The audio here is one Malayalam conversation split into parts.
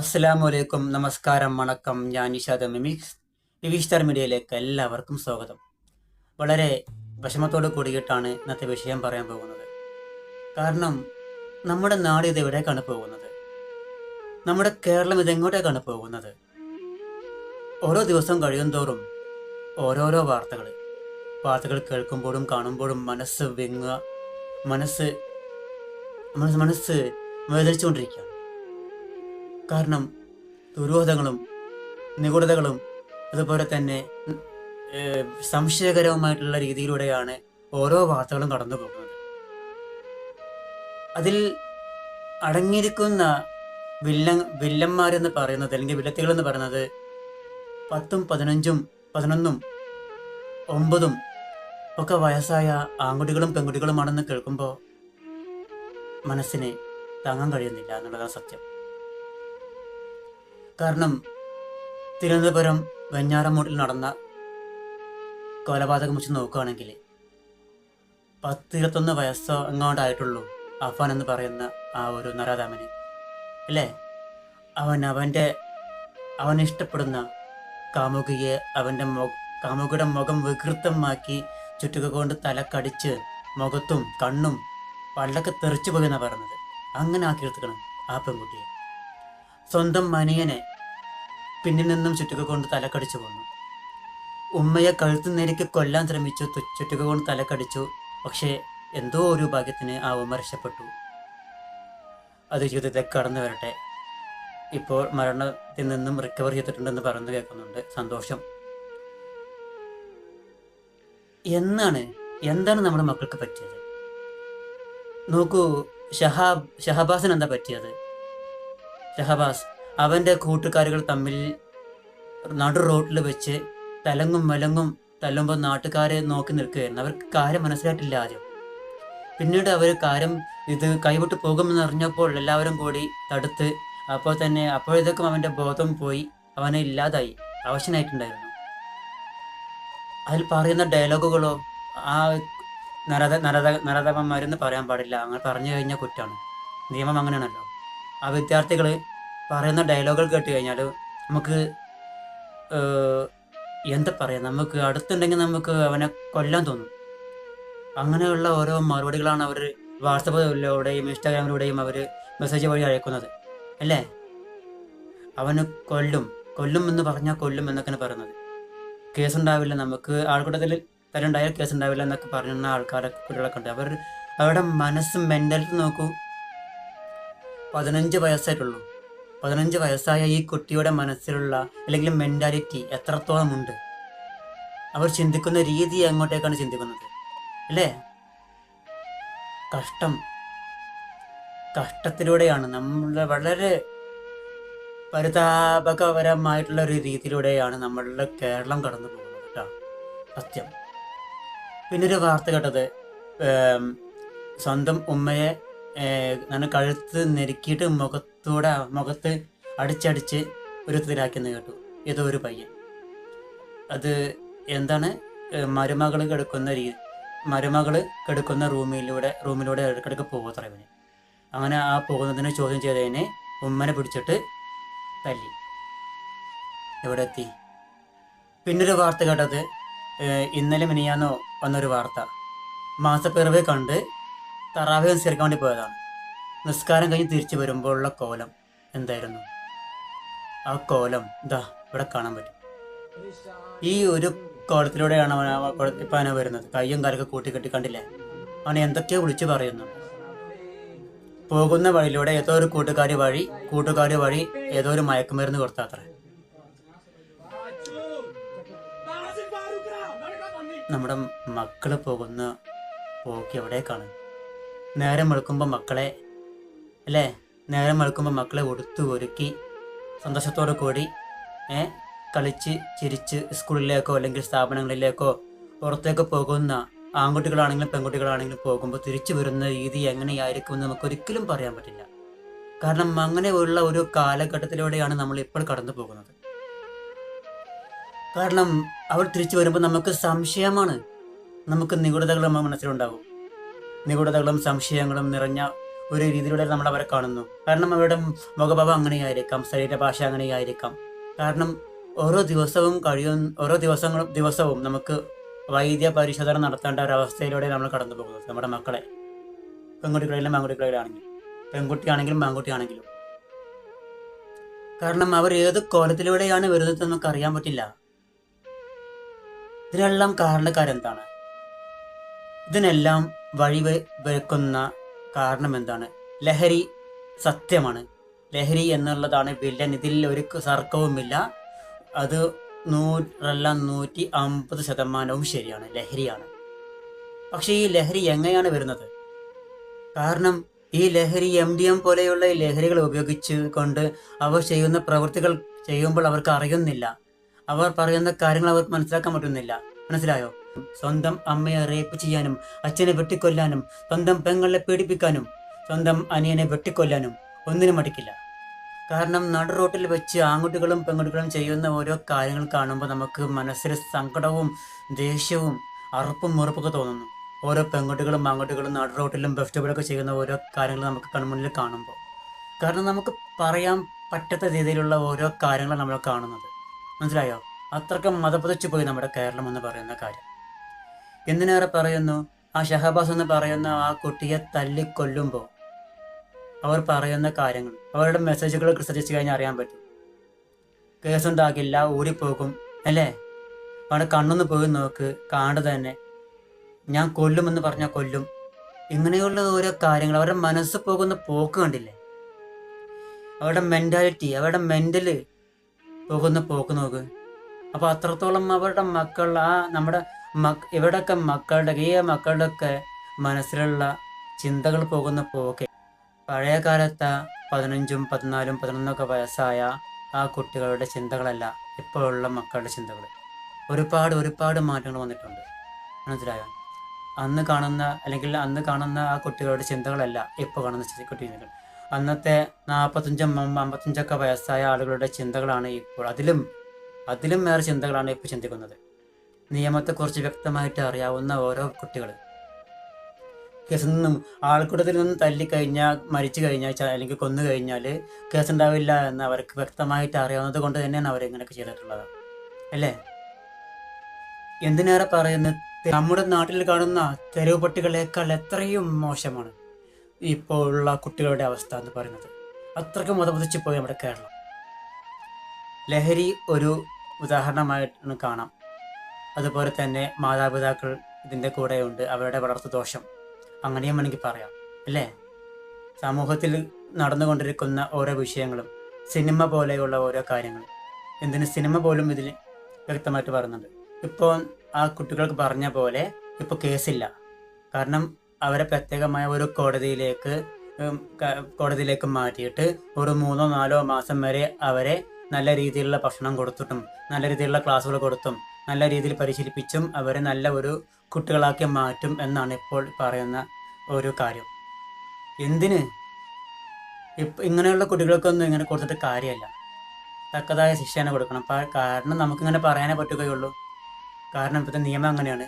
അസ്സലാമു അലൈക്കും നമസ്കാരം വണക്കം. ഞാൻ നിഷാദ് മിമിക്സ് വിവിസ്റ്റാർ മീഡിയയിലേക്ക് എല്ലാവർക്കും സ്വാഗതം. വളരെ വിഷമത്തോട് കൂടിയിട്ടാണ് ഇന്നത്തെ വിഷയം പറയാൻ പോകുന്നത്. കാരണം നമ്മുടെ നാട് ഇത് എവിടേക്കാണ് പോകുന്നത്? നമ്മുടെ കേരളം ഇതെങ്ങോട്ടേക്കാണ് പോകുന്നത്? ഓരോ ദിവസം കഴിയും തോറും ഓരോരോ വാർത്തകൾ വാർത്തകൾ കേൾക്കുമ്പോഴും കാണുമ്പോഴും മനസ്സ് വിങ്ങുക മനസ്സ് മനസ്സ് മനസ്സ് വേദനിച്ചുകൊണ്ടിരിക്കുകയാണ് കാരണം ദുരൂഹതകളും നിഗൂഢതകളും അതുപോലെ തന്നെ സംശയകരവുമായിട്ടുള്ള രീതിയിലൂടെയാണ് ഓരോ വാർത്തകളും കടന്നു പോകുന്നത്. അതിൽ അടങ്ങിയിരിക്കുന്ന വില്ല വില്ലന്മാരെന്ന് പറയുന്നത് അല്ലെങ്കിൽ വില്ലത്തികൾ എന്ന് പറയുന്നത് പത്തും പതിനഞ്ചും പതിനൊന്നും ഒമ്പതും ഒക്കെ വയസ്സായ ആൺകുട്ടികളും പെൺകുട്ടികളുമാണെന്ന് കേൾക്കുമ്പോൾ മനസ്സിനെ താങ്ങാൻ കഴിയുന്നില്ല എന്നുള്ളതാണ് സത്യം. കാരണം തിരുവനന്തപുരം വെഞ്ഞാറമൂട്ടിൽ നടന്ന കൊലപാതകം വെച്ച് നോക്കുകയാണെങ്കിൽ പത്ത് ഇരുപത്തൊന്ന് വയസ്സോ എങ്ങാണ്ടായിട്ടുള്ളൂ അഫാൻ എന്ന് പറയുന്ന ആ ഒരു നരാധാമന് അല്ലേ? അവൻ അവന്റെ അവൻ ഇഷ്ടപ്പെടുന്ന കാമുകിയെ അവന്റെ മൊ കാമുകിയുടെ മുഖം വികൃതമാക്കി ചുറ്റുക കൊണ്ട് തലക്കടിച്ച് മുഖത്തും കണ്ണും പള്ളൊക്കെ തെറിച്ചു പോകുന്ന പറഞ്ഞത് അങ്ങനെ ആക്കി എടുത്തുക്കണം ആ പെൺകുട്ടിയെ. സ്വന്തം മനിയനെ പിന്നിൽ നിന്നും ചുറ്റുക കൊണ്ട് തലക്കടിച്ചു പോന്നു. ഉമ്മയെ കഴുത്തു നേരിക്ക് കൊല്ലാൻ ശ്രമിച്ചു ചുറ്റുക കൊണ്ട് തലക്കടിച്ചു. പക്ഷേ എന്തോ ഒരു ഭാഗ്യത്തിന് ആ ഉമ്മ രക്ഷപ്പെട്ടു. അത് ജീവിതത്തെ കടന്നു വരട്ടെ. ഇപ്പോൾ മരണത്തിൽ നിന്നും റിക്കവർ ചെയ്തിട്ടുണ്ടെന്ന് പറഞ്ഞു കേൾക്കുന്നുണ്ട്. സന്തോഷം. എന്നാണ് എന്താണ് നമ്മുടെ മക്കൾക്ക് പറ്റിയത്? നോക്കൂ ഷഹാബ് ഷഹബാസിന് എന്താ പറ്റിയത്? ഷഹബാസ് അവന്റെ കൂട്ടുകാരികൾ തമ്മിൽ നടു റോട്ടിൽ വെച്ച് തലങ്ങും മലങ്ങും തല്ലുമ്പോൾ നാട്ടുകാരെ നോക്കി നിൽക്കുകയായിരുന്നു. അവർക്ക് കാര്യം മനസ്സിലായിട്ടില്ല ആദ്യം. പിന്നീട് അവർ കാര്യം ഇത് കൈവിട്ട് പോകുമെന്ന് അറിഞ്ഞപ്പോൾ എല്ലാവരും കൂടി തടുത്ത് അപ്പോൾ തന്നെ അപ്പോഴത്തേക്കും അവന്റെ ബോധം പോയി അവനെ ഇല്ലാതായി അവശനായിട്ടുണ്ടായിരുന്നു. അതിൽ പറയുന്ന ഡയലോഗുകളോ ആ നരത നരത നരതമന്മാരെന്ന് പറയാൻ പാടില്ല. അങ്ങനെ പറഞ്ഞു കഴിഞ്ഞാൽ കുറ്റമാണ് നിയമം അങ്ങനെയാണല്ലോ. ആ വിദ്യാർത്ഥികൾ പറയുന്ന ഡയലോഗുകൾ കേട്ട് കഴിഞ്ഞാൽ നമുക്ക് എന്താ പറയുക നമുക്ക് അടുത്തുണ്ടെങ്കിൽ നമുക്ക് അവനെ കൊല്ലാൻ തോന്നും. അങ്ങനെയുള്ള ഓരോ മറുപടികളാണ് അവർ വാട്സപ്പിലൂടെയും ഇൻസ്റ്റാഗ്രാമിലൂടെയും അവർ മെസ്സേജ് വഴി അയക്കുന്നത്. അല്ലേ? അവന് കൊല്ലും കൊല്ലും എന്ന് പറഞ്ഞാൽ കൊല്ലും എന്നൊക്കെയാണ് പറയുന്നത്. കേസുണ്ടാവില്ല നമുക്ക് ആൾക്കൂട്ടത്തിൽ തരുണ്ടായാൽ കേസ് ഉണ്ടാവില്ല എന്നൊക്കെ പറയുന്ന ആൾക്കാരെ കുട്ടികളൊക്കെ ഉണ്ട്. അവർ അവരുടെ മനസ്സും മെന്റാലിറ്റി നോക്കൂ. പതിനഞ്ച് വയസ്സായിട്ടുള്ളൂ. പതിനഞ്ച് വയസ്സായ ഈ കുട്ടിയുടെ മനസ്സിലുള്ള അല്ലെങ്കിൽ മെന്റാലിറ്റി എത്രത്തോളം ഉണ്ട് അവർ ചിന്തിക്കുന്ന രീതി എങ്ങോട്ടേക്കാണ് ചിന്തിക്കുന്നത്? അല്ലേ? കഷ്ടം. കഷ്ടത്തിലൂടെയാണ്. നമ്മളുടെ വളരെ പരിതാപകപരമായിട്ടുള്ള ഒരു രീതിയിലൂടെയാണ് നമ്മളുടെ കേരളം കടന്നു പോകുന്നത് കേട്ടോ. സത്യം. പിന്നൊരു വാർത്ത കേട്ടത് സ്വന്തം ഉമ്മയെ ഞാൻ കഴുത്ത് നെരുക്കിയിട്ട് മുഖത്തൂടെ മുഖത്ത് അടിച്ചടിച്ച് ഒരു ഇതിലാക്കിയെന്ന് കേട്ടു. ഏതോ ഒരു പയ്യൻ. അത് എന്താണ്? മരുമകൾ കിടക്കുന്ന രീതി മരുമകൾ കിടക്കുന്ന റൂമിലൂടെ റൂമിലൂടെ ഇടയ്ക്കിടയ്ക്ക് പോകത്ര ഇവന് അങ്ങനെ ആ പോകുന്നതിനെ ചോദ്യം ചെയ്തതിനെ ഉമ്മനെ പിടിച്ചിട്ട് തല്ലി. എവിടെ എത്തി? പിന്നൊരു വാർത്ത കേട്ടത് ഇന്നലെ മിനിയാന്നോ വന്നൊരു വാർത്ത. മാസപ്പിറവ് കണ്ട് തറാവ് നിസ്കരിക്കാൻ വേണ്ടി പോയതാണ്. നിസ്കാരം കഴിഞ്ഞ് തിരിച്ചു വരുമ്പോഴുള്ള കോലം എന്തായിരുന്നു? ആ കോലം ഇതാ ഇവിടെ കാണാൻ പറ്റും. ഈ ഒരു കോലത്തിലൂടെയാണ് അവൻ ഇപ്പൊ അവനെ വരുന്നത്. കയ്യും കാലൊക്കെ കൂട്ടി കെട്ടി കണ്ടില്ലേ? അവൻ എന്തൊക്കെയോ വിളിച്ചു പറയുന്നു. പോകുന്ന വഴിയിലൂടെ ഏതോ ഒരു കൂട്ടുകാരി വഴി കൂട്ടുകാരി വഴി ഏതോ ഒരു മയക്കുമരുന്ന് കൊടുത്താത്ര. നമ്മുടെ മക്കൾ പോകുന്ന പോക്ക് എവിടേക്കാണ്? നേരം വെളുക്കുമ്പോൾ മക്കളെ അല്ലേ? നേരം വെളുക്കുമ്പോൾ മക്കളെ ഒടുത്തു ഒരുക്കി സന്തോഷത്തോടു കൂടി കളിച്ച് ചിരിച്ച് സ്കൂളിലേക്കോ അല്ലെങ്കിൽ സ്ഥാപനങ്ങളിലേക്കോ പുറത്തേക്ക് പോകുന്ന ആൺകുട്ടികളാണെങ്കിലും പെൺകുട്ടികളാണെങ്കിലും പോകുമ്പോൾ തിരിച്ചു വരുന്ന രീതി എങ്ങനെയായിരിക്കും നമുക്ക് ഒരിക്കലും പറയാൻ പറ്റില്ല. കാരണം അങ്ങനെയുള്ള ഒരു കാലഘട്ടത്തിലൂടെയാണ് നമ്മൾ ഇപ്പോൾ കടന്നു പോകുന്നത്. കാരണം അവർ തിരിച്ചു വരുമ്പോൾ നമുക്ക് സംശയമാണ്. നമുക്ക് നിഗൂഢതകൾ നമ്മുടെ മനസ്സിലുണ്ടാകും നിഗൂഢതകളും സംശയങ്ങളും നിറഞ്ഞ ഒരു രീതിയിലൂടെ നമ്മൾ അവരെ കാണുന്നു. കാരണം അവരുടെ മുഖഭാവം അങ്ങനെയായിരിക്കാം ശരീരഭാഷ അങ്ങനെയായിരിക്കാം. കാരണം ഓരോ ദിവസവും കഴിയും ഓരോ ദിവസങ്ങളും ദിവസവും നമുക്ക് വൈദ്യ പരിശോധന നടത്തേണ്ട ഒരവസ്ഥയിലൂടെ നമ്മൾ കടന്നു പോകുന്നത് നമ്മുടെ മക്കളെ. പെൺകുട്ടികളിലും ആൺകുട്ടികളിലാണെങ്കിലും പെൺകുട്ടിയാണെങ്കിലും ആൺകുട്ടിയാണെങ്കിലും. കാരണം അവർ ഏത് കോലത്തിലൂടെയാണ് വരുന്നത് നമുക്ക് അറിയാൻ പറ്റില്ല. ഇതിനെല്ലാം കാരണക്കാരെന്താണ്? ഇതിനെല്ലാം വഴി വെക്കുന്ന കാരണം എന്താണ്? ലഹരി സത്യമാണ്. ലഹരി എന്നുള്ളതാണ് വില്ലൻ. ഇതിൽ ഒരു സർക്കവുമില്ല അത് നൂറല്ല നൂറ്റി അമ്പത് ശതമാനവും ശരിയാണ്. ലഹരിയാണ്. പക്ഷേ ഈ ലഹരി എങ്ങനെയാണ് വരുന്നത്? കാരണം ഈ ലഹരി എം ഡി എം പോലെയുള്ള ഈ ലഹരികൾ ഉപയോഗിച്ച് കൊണ്ട് അവർ ചെയ്യുന്ന പ്രവൃത്തികൾ ചെയ്യുമ്പോൾ അവർക്ക് അറിയുന്നില്ല. അവർ പറയുന്ന കാര്യങ്ങൾ അവർക്ക് മനസ്സിലാക്കാൻ പറ്റുന്നില്ല. മനസ്സിലായോ? സ്വന്തം അമ്മയെ റേപ്പ് ചെയ്യാനും അച്ഛനെ വെട്ടിക്കൊല്ലാനും സ്വന്തം പെങ്ങളെ പീഡിപ്പിക്കാനും സ്വന്തം അനിയനെ വെട്ടിക്കൊല്ലാനും ഒന്നിനും മടിക്കില്ല. കാരണം നട റോട്ടിൽ വെച്ച് ആൺകുട്ടികളും പെൺകുട്ടികളും ചെയ്യുന്ന ഓരോ കാര്യങ്ങൾ കാണുമ്പോൾ നമുക്ക് മനസ്സിൽ സങ്കടവും ദേഷ്യവും അറുപ്പും മുറുപ്പൊക്കെ തോന്നുന്നു. ഓരോ പെൺകുട്ടികളും ആൺകുട്ടികളും നട റോട്ടിലും ബസ് സ്റ്റോപ്പിലൊക്കെ ചെയ്യുന്ന ഓരോ കാര്യങ്ങൾ നമുക്ക് കൺമുന്നിൽ കാണുമ്പോൾ. കാരണം നമുക്ക് പറയാൻ പറ്റാത്ത രീതിയിലുള്ള ഓരോ കാര്യങ്ങളാണ് നമ്മൾ കാണുന്നത്. മനസ്സിലായോ? അത്രക്കും മതപതിച്ചു പോയി നമ്മുടെ കേരളം എന്ന് പറയുന്ന കാര്യം. എന്തിനേറെ പറയുന്നു? ആ ഷഹബാസ് എന്ന് പറയുന്ന ആ കുട്ടിയെ തല്ലിക്കൊല്ലുമ്പോൾ അവർ പറയുന്ന കാര്യങ്ങൾ അവരുടെ മെസ്സേജുകൾ ശ്രദ്ധിച്ചു കഴിഞ്ഞാൽ അറിയാൻ പറ്റും. കേസുണ്ടാകില്ല ഓടിപ്പോകും അല്ലേ? അവിടെ കണ്ണൊന്ന് പോയി നോക്ക് കാണു തന്നെ. ഞാൻ കൊല്ലുമെന്ന് പറഞ്ഞാൽ കൊല്ലും. ഇങ്ങനെയുള്ള ഓരോ കാര്യങ്ങൾ അവരുടെ മനസ്സ് പോകുന്ന പോക്ക് കണ്ടില്ലേ? അവരുടെ മെന്റാലിറ്റി അവരുടെ മെന്റൽ പോകുന്ന പോക്ക് നോക്ക്. അപ്പോൾ അത്രത്തോളം അവരുടെ മക്കൾ ആ നമ്മുടെ മക് ഇവിടെയൊക്കെ മക്കളുടെ ഈ മക്കളുടെയൊക്കെ മനസ്സിലുള്ള ചിന്തകൾ പോകുന്ന പോക്കെ പഴയ കാലത്ത് പതിനഞ്ചും പതിനാലും പതിനൊന്നൊക്കെ വയസ്സായ ആ കുട്ടികളുടെ ചിന്തകളല്ല ഇപ്പോഴുള്ള മക്കളുടെ ചിന്തകൾ ഒരുപാട് ഒരുപാട് മാറ്റങ്ങൾ വന്നിട്ടുണ്ട്. മനസ്സിലായോ? അന്ന് കാണുന്ന അല്ലെങ്കിൽ അന്ന് കാണുന്ന ആ കുട്ടികളുടെ ചിന്തകളല്ല ഇപ്പോൾ കാണുന്ന കുട്ടികൾ അന്നത്തെ നാൽപ്പത്തഞ്ചും അമ്പത്തഞ്ചൊക്കെ വയസ്സായ ആളുകളുടെ ചിന്തകളാണ് ഇപ്പോൾ അതിലും അതിലും വേറെ ചിന്തകളാണ് ഇപ്പോൾ ചിന്തിക്കുന്നത്. നിയമത്തെക്കുറിച്ച് വ്യക്തമായിട്ട് അറിയാവുന്ന ഓരോ കുട്ടികൾ കേസിൽ നിന്നും ആൾക്കൂട്ടത്തിൽ നിന്നും തല്ലിക്കഴിഞ്ഞാൽ മരിച്ചു കഴിഞ്ഞാൽ അല്ലെങ്കിൽ കൊന്നു കഴിഞ്ഞാൽ കേസ് ഉണ്ടാവില്ല എന്ന് അവർക്ക് വ്യക്തമായിട്ട് അറിയാവുന്നത് കൊണ്ട് തന്നെയാണ് അവർ ഇങ്ങനെയൊക്കെ ചെയ്തിട്ടുള്ളത്. അല്ലേ? എന്തിനേറെ പറയുന്നത് നമ്മുടെ നാട്ടിൽ കാണുന്ന തെരുവ് പട്ടികളേക്കാൾ എത്രയും മോശമാണ് ഇപ്പോൾ ഉള്ള കുട്ടികളുടെ അവസ്ഥ എന്ന് പറയുന്നത്. അത്രയ്ക്ക് മതപതിച്ചു പോയി നമ്മുടെ കേരളം. ലഹരി ഒരു ഉദാഹരണമായിട്ടാണ് കാണാം. അതുപോലെ തന്നെ മാതാപിതാക്കൾ ഇതിന്റെ കൂടെയുണ്ട്. അവരുടെ വളർത്തു ദോഷം അങ്ങനെയും വേണമെങ്കിൽ പറയാം. അല്ലേ? സമൂഹത്തിൽ നടന്നുകൊണ്ടിരിക്കുന്ന ഓരോ വിഷയങ്ങളും സിനിമ പോലെയുള്ള ഓരോ കാര്യങ്ങൾ എന്തിന് സിനിമ പോലും ഇതിൽ വ്യക്തമായിട്ട് പറയുന്നുണ്ട്. ഇപ്പോൾ ആ കുട്ടികൾക്ക് പറഞ്ഞ പോലെ ഇപ്പോൾ കേസില്ല. കാരണം അവരെ പ്രത്യേകമായ ഒരു കോടതിയിലേക്ക് കോടതിയിലേക്ക് മാറ്റിയിട്ട് ഒരു മൂന്നോ നാലോ മാസം വരെ അവരെ നല്ല രീതിയിലുള്ള ഭക്ഷണം കൊടുത്തിട്ടും നല്ല രീതിയിലുള്ള ക്ലാസ്സുകൾ കൊടുത്തും നല്ല രീതിയിൽ പരിശീലിപ്പിച്ചും അവരെ നല്ല ഒരു കുട്ടികളാക്കി മാറ്റും എന്നാണ് ഇപ്പോൾ പറയുന്ന ഒരു കാര്യം. എന്തിന്? ഇപ്പം ഇങ്ങനെയുള്ള കുട്ടികൾക്കൊന്നും ഇങ്ങനെ കൊടുത്തിട്ട് കാര്യമല്ല. തക്കതായ ശിക്ഷ കൊടുക്കണം. കാരണം നമുക്കിങ്ങനെ പറയാനേ പറ്റുകയുള്ളൂ. കാരണം ഇപ്പോഴത്തെ നിയമം അങ്ങനെയാണ്.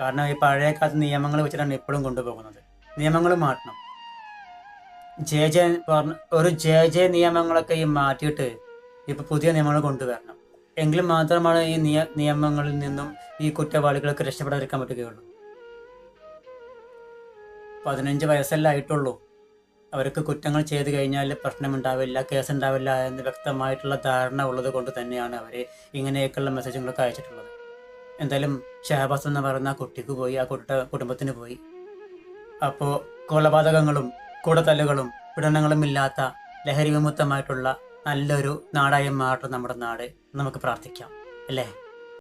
കാരണം ഈ പഴയ കാലത്ത് നിയമങ്ങൾ വെച്ചിട്ടാണ് ഇപ്പോഴും കൊണ്ടുപോകുന്നത്. നിയമങ്ങൾ മാറ്റണം. ജെ ജെ പറഞ്ഞ ഒരു ജെ ജെ നിയമങ്ങളൊക്കെ ഈ മാറ്റിയിട്ട് ഇപ്പോൾ പുതിയ നിയമങ്ങൾ കൊണ്ടുവരണം. എങ്കിലും മാത്രമാണ് ഈ നിയ നിയമങ്ങളിൽ നിന്നും ഈ കുറ്റവാളികൾക്ക് രക്ഷപ്പെടാതിരിക്കാൻ പറ്റുകയുള്ളൂ. പതിനഞ്ച് വയസ്സല്ല ആയിട്ടുള്ളൂ. അവർക്ക് കുറ്റങ്ങൾ ചെയ്തു കഴിഞ്ഞാൽ പ്രശ്നമുണ്ടാവില്ല കേസുണ്ടാവില്ല എന്ന് വ്യക്തമായിട്ടുള്ള ധാരണ ഉള്ളത് കൊണ്ട് തന്നെയാണ് അവർ ഇങ്ങനെയൊക്കെയുള്ള മെസ്സേജുകളൊക്കെ അയച്ചിട്ടുള്ളത്. എന്തായാലും ഷഹബാസ് എന്ന് പറയുന്ന ആ കുട്ടിക്ക് പോയി ആ കുട്ട കുടുംബത്തിന് പോയി. അപ്പോൾ കൊലപാതകങ്ങളും കൂടത്തല്ലുകളും പീഡനങ്ങളും ഇല്ലാത്ത ലഹരി വിമുക്തമായിട്ടുള്ള നല്ലൊരു നാടായി മാറട്ടെ നമ്മുടെ നാട്. നമുക്ക് പ്രാർത്ഥിക്കാം. അല്ലേ?